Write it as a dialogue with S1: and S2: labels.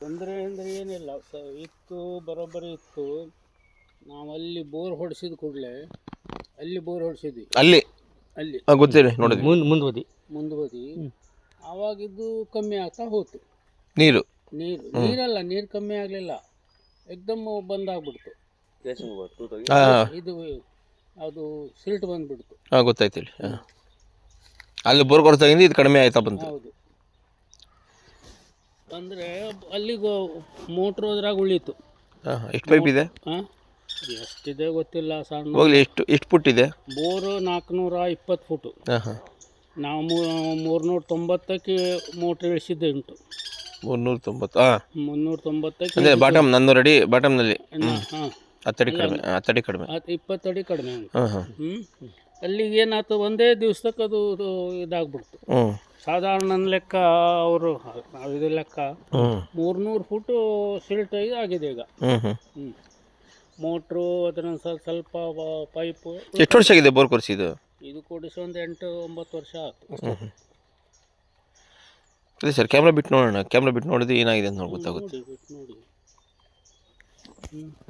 S1: ತೊಂದರೆ ಅಂದರೆ ಏನಿಲ್ಲ. ಸ ಇತ್ತು ಬರೋಬ್ಬರಿ ಇತ್ತು. ನಾವು ಅಲ್ಲಿ ಬೋರ್ ಹೊಡೆಸಿದ ಕೂಡಲೇ ಅಲ್ಲಿ ಬೋರ್ ಹೊಡೆಸಿದ್ವಿ.
S2: ಅಲ್ಲಿ?
S1: ಅಲ್ಲಿ.
S2: ಆ, ಗೊತ್ತಿದೆ ನೋಡಿದ್ವಿ.
S3: ಮುಂದೆ ಮುಂದೆ
S1: ಮುಂದೆ ಬದಿ. ಆವಾಗಿದ್ದು ಕಮ್ಮಿ ಆಗ್ತಾ ಹೋಯ್ತು
S2: ನೀರು?
S1: ನೀರು. ನೀರಲ್ಲ ನೀರು ಕಮ್ಮಿ ಆಗಲಿಲ್ಲ. ಎಕ್ದಮ್ ಬಂದಾಗ್ಬಿಡ್ತು.
S2: ಹಾಂ
S1: ಇದು ಅದು ಸಿಲ್ಟ್ ಬಂದ್ಬಿಡ್ತು.
S2: ಹಾಂ ಗೊತ್ತಾಯ್ತು ಹೇಳಿ ಹಾಂ. ಅಲ್ಲಿ ಬೋರ್ ಕೊಡ್ತಾಗಿಂದ ಇದು ಕಡಿಮೆ ಆಯ್ತಾ ಬಂತು.
S1: ಹೌದು. ಅಂದರೆ ಅಲ್ಲಿಗೆ ಮೋಟ್ರ್ ಹೋದ್ರಾಗ ಉಳಿತು.
S2: ಹಾಂ ಎಷ್ಟು ಪೈಪ್ ಇದೆ?
S1: ಹಾಂ ಎಷ್ಟಿದೆ ಗೊತ್ತಿಲ್ಲ ಸಣ್ಣ.
S2: ಹೋಗ್ಲಿ ಎಷ್ಟು ಎಷ್ಟು ಫುಟ್ ಇದೆ?
S1: ಬೋರು ನಾಲ್ಕುನೂರ ಇಪ್ಪತ್ತು ಫುಟು
S2: ಹಾಂ ಹಾಂ.
S1: ನಾವು ಮೂರ್ನೂರ ತೊಂಬತ್ತಕ್ಕೆ ಮೋಟ್ರ್ ಇಳಿಸಿದ್ದೆ ಉಂಟು.
S2: ಮುನ್ನೂರ ತೊಂಬತ್ತು ಹಾಂ.
S1: ಮುನ್ನೂರ ತೊಂಬತ್ತಕ್ಕೆ
S2: ಅಂದರೆ ಬಾಟಮ್ ನನ್ನೂರು ಅಡಿ ಬಾಟಮ್ನಲ್ಲಿ
S1: ಹಾಂ.
S2: ಹತ್ತಡಿ ಕಡಿಮೆ ಹತ್ತಡಿ ಕಡಿಮೆ.
S1: ಅದು ಇಪ್ಪತ್ತಡಿ ಕಡಿಮೆ
S2: ಹಾಂ
S1: ಹ್ಞೂ ಅಲ್ಲಿಗೆ ಏನಾಯ್ತು? ಒಂದೇ ದಿವ್ಸಕ್ಕೆ ಅದು ಇದಾಗ್ಬಿಡ್ತು.
S2: ಹ್ಞೂ.
S1: ಸಾಧಾರಣ ನನ್ನ ಲೆಕ್ಕ ಅವರು ಇದು ಲೆಕ್ಕ
S2: ಹ್ಞೂ.
S1: ಮೂರ್ನೂರು ಫುಟು ಸಿಲ್ಟ್ ಆಗಿದೆ ಈಗ.
S2: ಹ್ಞೂ ಹ್ಞೂ.
S1: ಹ್ಞೂ. ಮೋಟ್ರು ಅದನ್ನ ಸ್ವಲ್ಪ ಸ್ವಲ್ಪ ಪೈಪು.
S2: ಎಷ್ಟು ವರ್ಷ ಆಗಿದೆ ಬೋರ್ ಕೊರಿಸಿದ್ದು?
S1: ಇದು ಕೊಡಿಸಿ ಒಂದು ಎಂಟು ಒಂಬತ್ತು ವರ್ಷ ಆಯ್ತು.
S2: ಅದೇ ಸರ್ ಕ್ಯಾಮ್ರಾ ಬಿಟ್ಟು ನೋಡೋಣ. ಕ್ಯಾಮ್ರಾ ಬಿಟ್ಟು ನೋಡಿದ್ರೆ ಏನಾಗಿದೆ ಅಂತ ನೋಡಿ ಗೊತ್ತಾಗುತ್ತೆ.
S1: ಬಿಟ್ಟು ನೋಡಿ. ಹ್ಞೂ.